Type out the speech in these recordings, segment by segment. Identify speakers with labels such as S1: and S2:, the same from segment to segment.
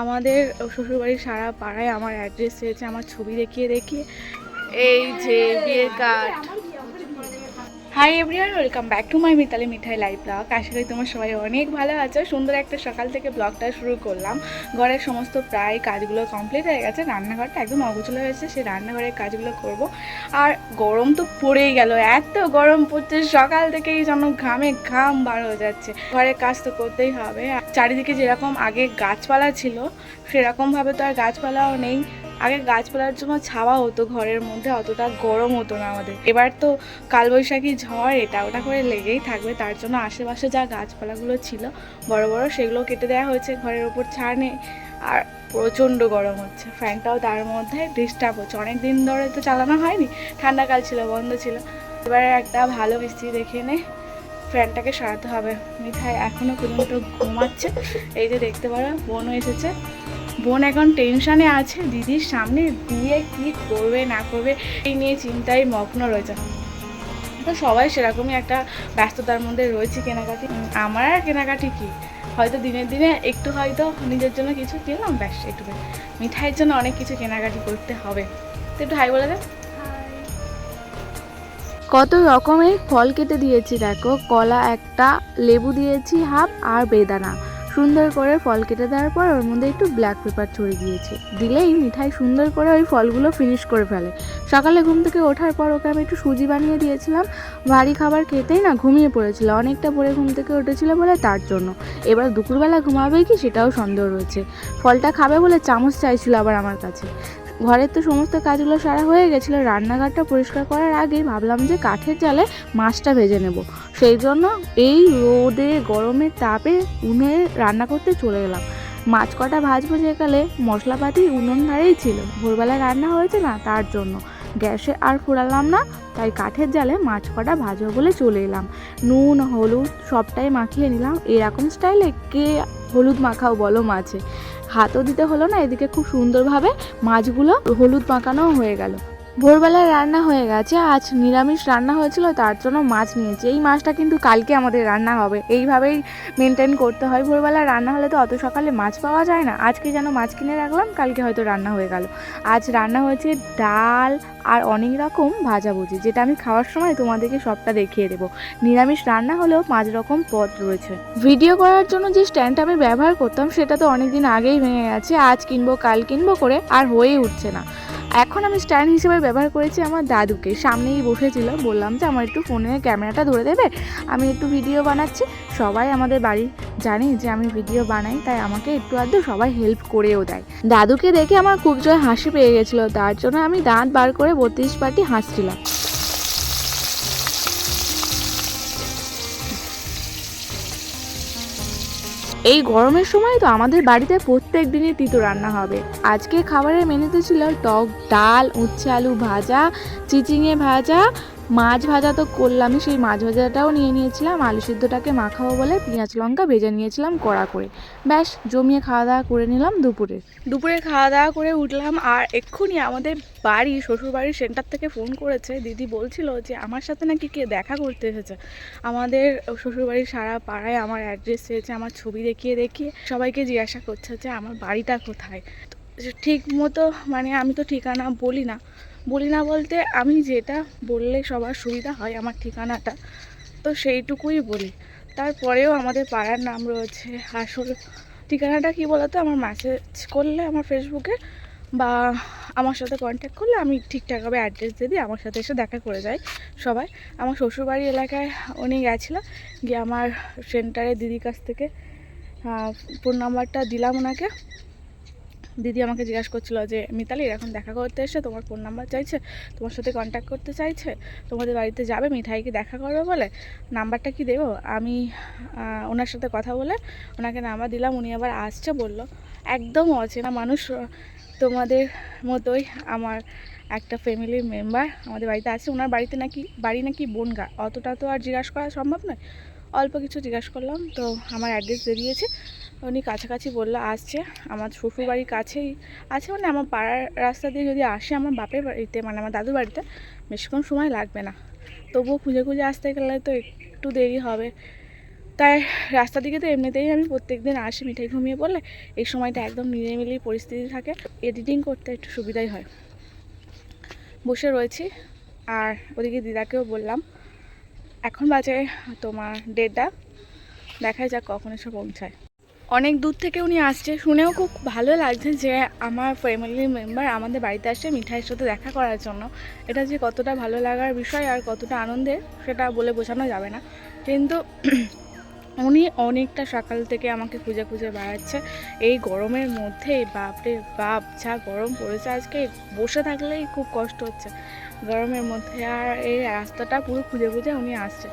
S1: আমাদের শ্বশুরবাড়ির সারা পাড়ায় আমার অ্যাড্রেস রয়েছে, আমার ছবি দেখিয়ে দেখিয়ে। এই যে বিয়ের card hi everyone welcome back to my Mitali Mithai live blog আশা করি তোমার সবাই অনেক ভালো আছো। সুন্দর একটা সকাল থেকে ব্লগটা শুরু করলাম। ঘরের সমস্ত প্রায় কাজগুলো কমপ্লিট হয়ে গেছে। রান্নাঘরটা একদম অগোছলো হয়েছে সেই রান্নাঘরের কাজগুলো করব। আর গরম তো পড়েই গেল। এত গরম পড়ছে, সকাল থেকেই যেন ঘামে ঘাম বার হয়ে যাচ্ছে। ঘরের কাজ তো করতেই হবে। চারিদিকে যেরকম আগে গাছপালা ছিল, সেরকমভাবে তো আর গাছপালাও নেই। আগে গাছপালার জন্য ছাওয়া হতো, ঘরের মধ্যে অতটা গরম হতো না আমাদের। এবার তো কালবৈশাখী ঝড়, এটা ওটা করে লেগেই থাকবে, তার জন্য আশেপাশে যা গাছপালাগুলো ছিল, বড় বড় সেগুলো কেটে দেওয়া হয়েছে, ঘরের ওপর ছাড় নেই, আর প্রচণ্ড গরম হচ্ছে। ফ্যানটাও তার মধ্যে ডিস্টার্ব হচ্ছে। অনেক দিন ধরে তো চালানো হয়নি ঠান্ডাকাল ছিল, বন্ধ ছিল। এবারে একটা ভালো মিস্ত্রি দেখে নে, ফ্যানটাকে সারাতে হবে। মিঠাই এখনও পর্যন্ত ঘুমাচ্ছে। এই যে দেখতে পারো, বোনও এসেছে। বোন এখন টেনশনে আছে, দিদির সামনে দিয়ে কি করবে না করবে এই নিয়ে চিন্তায় মগ্ন রয়েছে। তো সবাই সেরকমই একটা ব্যস্ততার মধ্যে রয়েছে কেনাকাটি। আমার আর কেনাকাটি কি? হয়তো দিনের দিনে একটু হয়তো নিজের জন্য কিছু কিনলাম, ব্যাস একটু মিঠাইয়ের জন্য অনেক কিছু কেনাকাটি করতে হবে। তো একটু হাই বলে দে। কত রকমের ফল কেটে দিয়েছি দেখো। কলা একটা, লেবু দিয়েছি হাফ আর বেদানা। সুন্দর করে ফল কেটে দেওয়ার পর ওর মধ্যে একটু ব্ল্যাক পেপার ছড়িয়ে দিয়েছে। দিলেই মিঠাই সুন্দর করে ওই ফলগুলো ফিনিশ করে ফেলে। সকালে ঘুম থেকে ওঠার পর ওকে আমি একটু সুজি বানিয়ে দিয়েছিলাম। ভারী খাবার খেতেই না ঘুমিয়ে পড়েছিল, অনেকটা পরে ঘুম থেকে উঠেছিল বলে তার জন্য। এবার দুপুরবেলা ঘুমাবে কি সেটাও সন্দেহ রয়েছে। ফলটা খাবে বলে চামচ চাইছিল আবার আমার কাছে। ঘরের তো সমস্ত কাজগুলো সারা হয়ে গেছিল, রান্নাঘরটা পরিষ্কার করার আগেই ভাবলাম যে কাঠের জালে মাছটা ভেজে নেব। সেই জন্য এই রোদে গরমের তাপে উনুনে রান্না করতে চলে গেলাম মাছ কটা ভাজবো যেকালে মশলাপাতি উনুন ধারেই ছিল। ভোরবেলা রান্না হয়েছে না তার জন্য। গ্যাসে আর ফোড়ালাম না, তাই কাঠের জালে মাছ কটা ভাজবো বলে চলে এলাম। নুন, হলুদ সবটাই মাখিয়ে নিলাম। এরকম স্টাইলে কে হলুদ মাখাও বলো মাছে। হাতও দিতে হলো না এদিকে খুব সুন্দরভাবে মাছগুলো হলুদ পাকানো হয়ে গেল। ভোরবেলায় রান্না হয়ে গেছে, আজ নিরামিষ রান্না হয়েছিল, তার জন্য মাছ নিয়েছি। এই মাছটা কিন্তু কালকে আমাদের রান্না হবে। এইভাবেই মেনটেন করতে হয়। ভোরবেলা রান্না হলে তো অত সকালে মাছ পাওয়া যায় না। আজকে যেন মাছ কিনে রাখলাম, কালকে হয়তো রান্না হয়ে গেল। আজ রান্না হয়েছে ডাল আর অনেক রকম ভাজাভুজি, যেটা আমি খাওয়ার সময় তোমাদেরকে সবটা দেখিয়ে দেবো। নিরামিষ রান্না হলেও পাঁচ রকম পদ রয়েছে। ভিডিও করার জন্য যে স্ট্যান্ড আমি ব্যবহার করতাম, সেটা তো অনেক দিন আগেই ভেঙে গেছে। আজ কিনবো, কাল কিনবো করে আর হয়ে উঠছে না। এখন আমি স্ট্যান্ড হিসেবে ব্যবহার করেছি আমার দাদুকে। সামনেই বসেছিল, বললাম যে আমার একটু ফোনে ক্যামেরাটা ধরে দেবে, আমি একটু ভিডিও বানাচ্ছি। সবাই আমাদের বাড়ি জানে যে আমি ভিডিও বানাই, তাই আমাকে একটু আধটু সবাই হেল্প করেও দেয়। দাদুকে দেখে আমার খুব জয় হাসি পেয়ে গেছিল, তার জন্য আমি দাঁত বার করে বত্রিশ পাটি হাসছিলাম। এই গরমের সময় তো আমাদের বাড়িতে প্রত্যেক দিনই তিতো রান্না হবে। আজকে খাবারের মেনুতে ছিল টক ডাল, উচ্ছে আলু ভাজা, চিচিঙে ভাজা মাছ ভাজা তো করলামই, সেই মাছ ভাজাটাও নিয়ে নিয়েছিলাম, আলু সিদ্ধটাকে মাখাবো বলে পেঁয়াজ লঙ্কা ভেজে নিয়েছিলাম কড়া করে। ব্যাস, জমিয়ে খাওয়া দাওয়া করে নিলাম দুপুরে। দুপুরে খাওয়া দাওয়া করে উঠলাম আর এক্ষুনি আমাদের বাড়ি, শ্বশুরবাড়ির সেন্টার থেকে ফোন করেছে, দিদি বলছিল যে আমার সাথে নাকি কে দেখা করতে এসেছে। আমাদের শ্বশুরবাড়ির সারা পাড়ায় আমার অ্যাড্রেস চেয়েছে আমার ছবি দেখিয়ে দেখিয়ে সবাইকে জিজ্ঞাসা করছে যে আমার বাড়িটা কোথায়? ঠিক মতো মানে আমি তো ঠিকানা বলি না বলি না বলতে আমি যেটা বললে সবার সুবিধা হয় আমার ঠিকানাটা, তো সেইটুকুই বলি। তারপরেও আমাদের পাড়ার নাম রয়েছে আসল ঠিকানাটা কি বলতো? আমার মেসেজ করলে, আমার ফেসবুকে বা আমার সাথে কন্ট্যাক্ট করলে আমি ঠিকঠাকভাবে অ্যাড্রেস দিয়ে দিই, আমার সাথে এসে দেখা করে যায় সবাই। আমার শ্বশুরবাড়ি এলাকায় উনি গেছিল, গিয়ে আমার সেন্টারে দিদির কাছ থেকে ফোন নাম্বারটা দিলাম ওনাকে। দিদি আমাকে জিজ্ঞাসা করছিল যে, মিতালি, এখন দেখা করতে এসে তোমার ফোন নাম্বার চাইছে, তোমার সাথে কন্ট্যাক্ট করতে চাইছে, তোমাদের বাড়িতে যাবে, মিঠাইকে দেখা করবে বলে নাম্বারটা কি দেবো? আমি ওনার সাথে কথা বলে ওনাকে নাম্বার দিলাম, উনি আবার আসছে, বলল, একদম অচেনা মানুষ, তোমাদের মতোই আমার একটা ফ্যামিলির মেম্বার আমাদের বাড়িতে আছে, ওনার বাড়িতে নাকি, বাড়ি নাকি বনগা, অতটা তো আর জিজ্ঞাসা করা সম্ভব নয়। অল্প কিছু জিজ্ঞাসা করলাম, তো আমার অ্যাড্রেস দিয়ে দিয়েছে উনি কাছাকাছি বলল, আসছে, আমার শ্বশুর বাড়ির কাছেই আছে। মানে আমার পাড়ার রাস্তা দিয়ে যদি আসে আমার বাপের বাড়িতে মানে আমার দাদুর বাড়িতে, বেশিক্ষণ সময় লাগবে না। তবুও খুঁজে খুঁজে আসতে গেলে তো একটু দেরি হবে। তাই রাস্তা দিকে তো এমনিতেই আমি প্রত্যেকদিন আসি মিঠাই ঘুমিয়ে পড়লে। এই সময়টা একদম নিরিমিলি পরিস্থিতি থাকে, এডিটিং করতে একটু সুবিধাই হয়। বসে রয়েছি, আর ওদিকে দিদাকেও বললাম, এখন বাজে তোমার দেড়টা দেখা যাক কখন এসে পৌঁছায়। অনেক দূর থেকে উনি আসছে। শুনেও খুব ভালো লাগছে যে আমার ফ্যামিলি মেম্বার আমাদের বাড়িতে আসছে মিঠাইয়ের সাথে দেখা করার জন্য। এটা যে কতটা ভালো লাগার বিষয় আর কতটা আনন্দের, সেটা বলে বোঝানো যাবে না। কিন্তু উনি অনেকটা সকাল থেকে আমাকে খুঁজে খুঁজে বেড়াচ্ছে। এই গরমের মধ্যে বাপরে বাপ, যা গরম পড়েছে আজকে, বসে থাকলেই খুব কষ্ট হচ্ছে। গরমের মধ্যে আর এই রাস্তাটা পুরো খুঁজে খুঁজে উনি আসছে।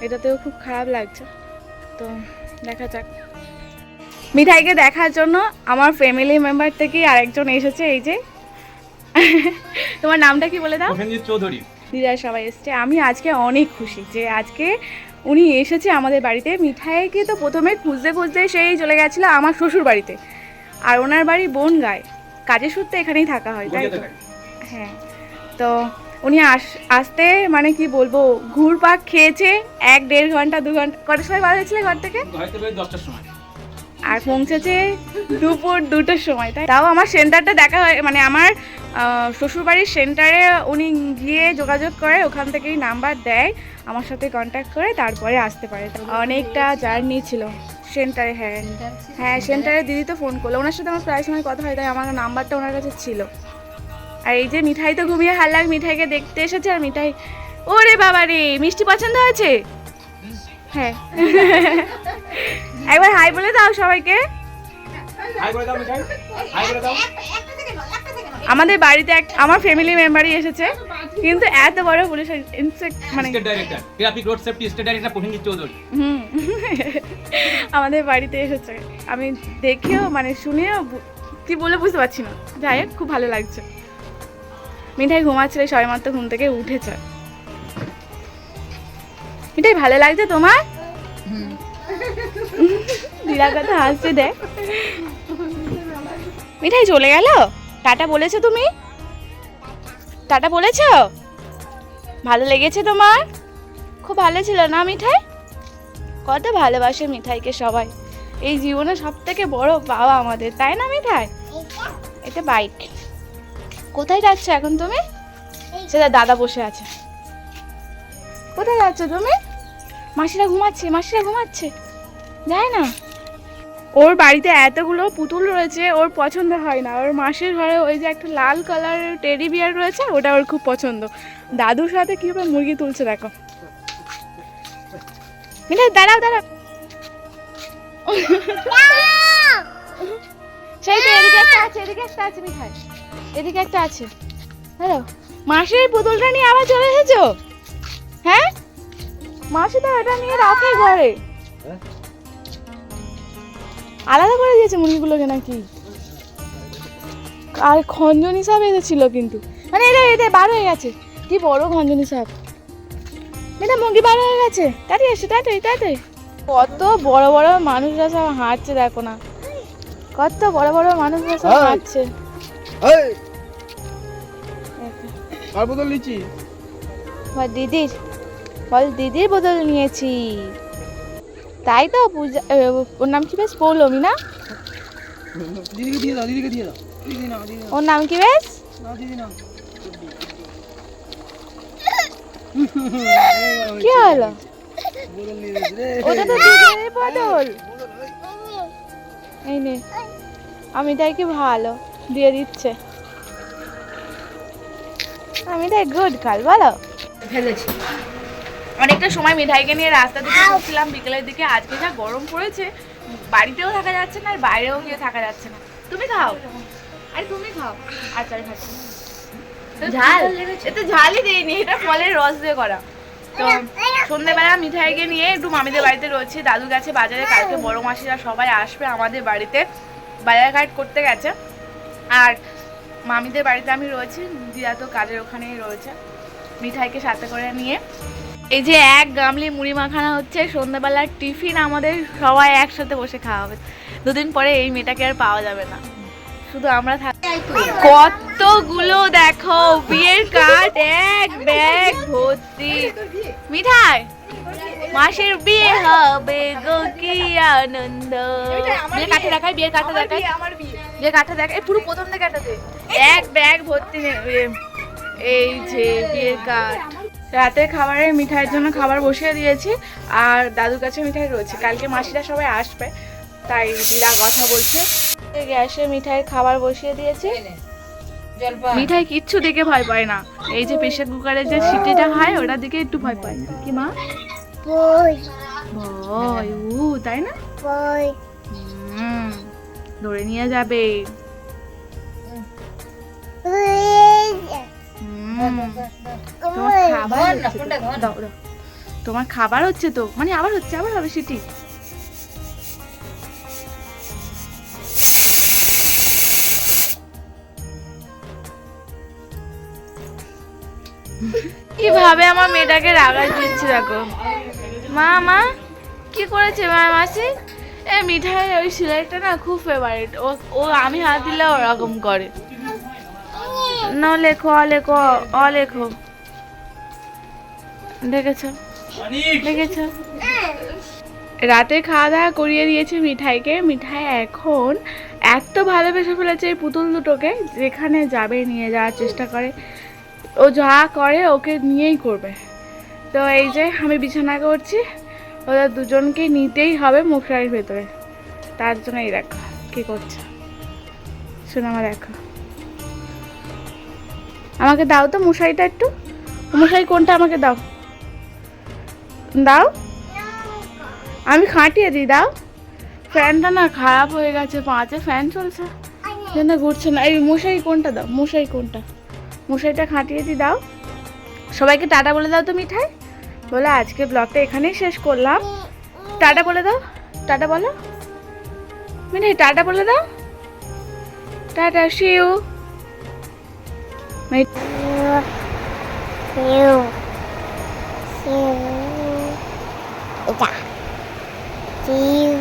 S1: এটাতেও খুব খারাপ লাগছে। তো দেখা যাক। মিঠাইকে দেখার জন্য আমার ফ্যামিলি মেম্বার থেকেই আরেকজন এসেছে এই যে। তোমার নামটা কি বলে দাও?
S2: চৌধুরী।
S1: দিদা সবাই এসছে। আমি আজকে অনেক খুশি যে আজকে উনি এসেছে আমাদের বাড়িতে। মিঠাইকে তো প্রথমে খুঁজতে খুঁজতে সেই চলে গেছিল আমার শ্বশুর বাড়িতে। আর ওনার বাড়ি বোন গায় কাজের সূত্রে এখানেই থাকা হয় তাই তো? হ্যাঁ। তো উনি আস আসতে মানে কি বলব ঘুরপাক খেয়েছে এক দেড় ঘণ্টা দু ঘণ্টা। কটার সময় বার হয়েছিল ঘর থেকে
S2: দশটার সময়।
S1: আর পৌঁছেছে দুপুর দুটোর সময়, তাই তাও আমার সেন্টারটা দেখা হয় মানে আমার শ্বশুরবাড়ির সেন্টারে উনি গিয়ে যোগাযোগ করে, ওখান থেকেই নাম্বার দেয়, আমার সাথে কন্ট্যাক্ট করে, তারপরে আসতে পারে। অনেকটা জার্নি ছিল সেন্টারে হ্যাঁ। হ্যাঁ সেন্টারে দিদি তো ফোন করল, ওনার সাথে আমার প্রায় সময় কথা হয়, তাই আমার নাম্বারটা ওনার কাছে ছিল। আর এই যে মিঠাই তো ঘুমিয়ে হাল্লাক মিঠাইকে দেখতে এসেছে আর মিঠাই, ওরে বাবা রে মিষ্টি পছন্দ হয়েছে? হ্যাঁ। একবার হাই বলে দাও সবাইকে।
S2: হাই করে দাও মিঠাই। হাই করে দাও।
S1: আমাদের বাড়িতে এক আমার ফ্যামিলি মেম্বারই এসেছে কিন্তু এত বড় পুলিশ ইনসেক্ট মানে
S2: state director traffic road safety state director Prasenjit Chowdhury
S1: হুম। আমাদের বাড়িতে এসেছে। আমি দেখেও মানে শুনেও কি বলে বুঝতে পারছি না। যাই হোক খুব ভালো লাগছে। মিঠাই ঘুমাচ্ছিল সবাই মাত্র ঘুম থেকে উঠেছে। মিঠাই ভালো লাগছে তোমার? দিদার কথা হাসছে, দেখ। মিঠাই চলে গেল? টাটা বলেছ তুমি? টাটা বলেছ? ভালো লেগেছে তোমার? খুব ভালো ছিল না মিঠাই? কত ভালোবাসে মিঠাইকে সবাই। এই জীবনে সব থেকে বড় পাওয়া আমাদের, তাই না মিঠাই? এটা বাইক। কোথায় যাচ্ছ এখন তুমি? সেটা দাদা বসে আছে। কোথায় যাচ্ছ তুমি? মাসিরা ঘুমাচ্ছে মাসিরা ঘুমাচ্ছে। যায় না। ওর বাড়িতে এতগুলো পুতুল রয়েছে, ওর পছন্দ হয় না। ওর মাসির ঘরে ওই যে একটা লাল কালারের টেডি বিয়ার রয়েছে, ওটা ওর খুব পছন্দ। দাদুর সাথে কীভাবে মুরগি তুলছে দেখো। মিঠাই দাঁড়াও দাঁড়াও। সেই তো, এদিকে একটা আছে, এদিকে একটা আছে মিঠাই এদিকে একটা আছে। হ্যালো, মাসির পুতুলটা নিয়ে আবার চলে এসেছ? হ্যাঁ? মাসি তো এটা নিয়ে রাখে ঘরে। আলাদা করে দিয়েছে মুরগিগুলোকে নাকি? আর খঞ্জনি সাপ এসেছিল কিন্তু। মানে এটা এটা বার হয়ে গেছে। কি বড় খঞ্জনি সাপ। এটা মুরগি বার হয়ে গেছে। তাড়াতাড়ি এসে তাড়াতাড়ি তাড়াতাড়ি। কত বড় বড় মানুষরা সব হাঁটছে দেখো না। কত বড় বড় মানুষরা সব হাঁটছে।
S3: আর বোতল নিচ্ছি
S1: দিদির। বল দিদির বদল নিয়েছি। তাই তো পূজা ওর নাম কি বেশ? পৌলমী না?
S3: দিদিকে দিয়ে দাও দিদিকে দিয়ে দাও। না
S1: ওর নাম কি বেশ? কি হলো? ওটা তো দিদির বদল। এই নে আমি তাই কি ভালো দিয়ে দিচ্ছে। আমি তাই গুড কাল বলো।
S3: ফেলেছি।
S1: অনেকটা সময় মিঠাইকে নিয়ে রাস্তা দিকে ঘুরছিলাম বিকেলের দিকে। আজকে যা গরম পড়েছে বাড়িতেও থাকা যাচ্ছে না আর বাইরেও গিয়ে থাকা যাচ্ছে না। তুমি খাও। আর তুমি খাও। আচ্ছা আমি খাচ্ছি। ঝাল। এতে ঝালই দেয়নি এটা ফলের রস দিয়ে করা। তো সন্ধ্যেবেলা মিঠাইকে নিয়ে একটু মামিদের বাড়িতে রয়েছে দাদু গেছে বাজারে। কালকে বড় মাসিরা সবাই আসবে আমাদের বাড়িতে। বাজার ঘাট করতে গেছে। আর মামিদের বাড়িতে আমি রয়েছি দিদা তো কাজের ওখানেই রয়েছে। মিঠাইকে সাথে করে নিয়ে এই যে এক গামলি মুড়ি মাখানা হচ্ছে সন্ধ্যাবেলার টিফিন আমাদের সবাই একসাথে বসে খাওয়া হবে। দুদিন পরে এই মেয়েটাকে আর পাওয়া যাবে না। শুধু আমরা থাক কতগুলো দেখো বিয়ের কার্ড এক ব্যাগ ভর্তি। মিঠাই মাসির বিয়ে হবে গো কি আনন্দ। বিয়ে কাঠে দেখাই বিয়ে কাঠে দেখাই। বিয়ে কাঠে দেখাই। পুরো প্রথম থেকে এক ব্যাগ ভর্তি এই যে বিয়ের কাঠ রাতে খাবারের মিঠাইয়ের জন্য খাবার বসিয়ে দিয়েছি আর দাদুর কাছে মিঠাই রয়েছে। কালকে মাসিরা সবাই আসবে তাই দিদা কথা বলছে। গ্যাসে মিঠাইয়ের খাবার বসিয়ে দিয়েছি। মিঠাই কিচ্ছু দেখে ভয় পায় না। এই যে প্রেশার কুকারের যে সিটিটা হয় ওটার দিকে একটু ভয় পায়। কি মা? ভয় উ তাই না? হুম, ধরে নিয়ে যাবে। হুম, তোমার খাবার হচ্ছে তো। মানে আবার হচ্ছে, আবার হবে সিটি? কীভাবে আমার মেয়েটাকে রাগাই দিচ্ছে দেখো। মা মা, কি করেছে মা, মাসি? এ মিঠাই, ওই সিলাইটা না খুব ফেভারিট ও ও আমি হাত দিলে ওরকম করে। না লেখো অ লেখো অ লেখো। দেখেছ? দেখেছ? রাতে খাওয়া দাওয়া করিয়ে দিয়েছে মিঠাইকে। মিঠাই এখন এত ভালোবেসে ফেলেছে এই পুতুল দুটোকে যেখানে যাবে নিয়ে যাওয়ার চেষ্টা করে। ও যা করে ওকে নিয়েই করবে। তো এই যে আমি বিছানা করছি ওদের দুজনকে নিতেই হবে মুখরাইয়ের ভেতরে। তার জন্য এই দেখো কি করছে? শোনো আমার দেখো। আমাকে দাও তো মশারিটা একটু। মশারি কোনটা আমাকে দাও? দাও। আমি খাটিয়ে দিই দাও। ফ্যানটা না খারাপ হয়ে গেছে পাঁচে ফ্যান চলছে। জন্য ঘুরছে না। এই মশারি কোনটা দাও? মশারি কোনটা? মশারিটা খাটিয়ে দিই দাও। সবাইকে টাটা বলে দাও তো মিঠাই। বলে আজকে ব্লগটা এখানেই শেষ করলাম। টাটা বলে দাও। টাটা বলো। মিঠাই টাটা বলে দাও। টাটা শিউ
S4: 一个机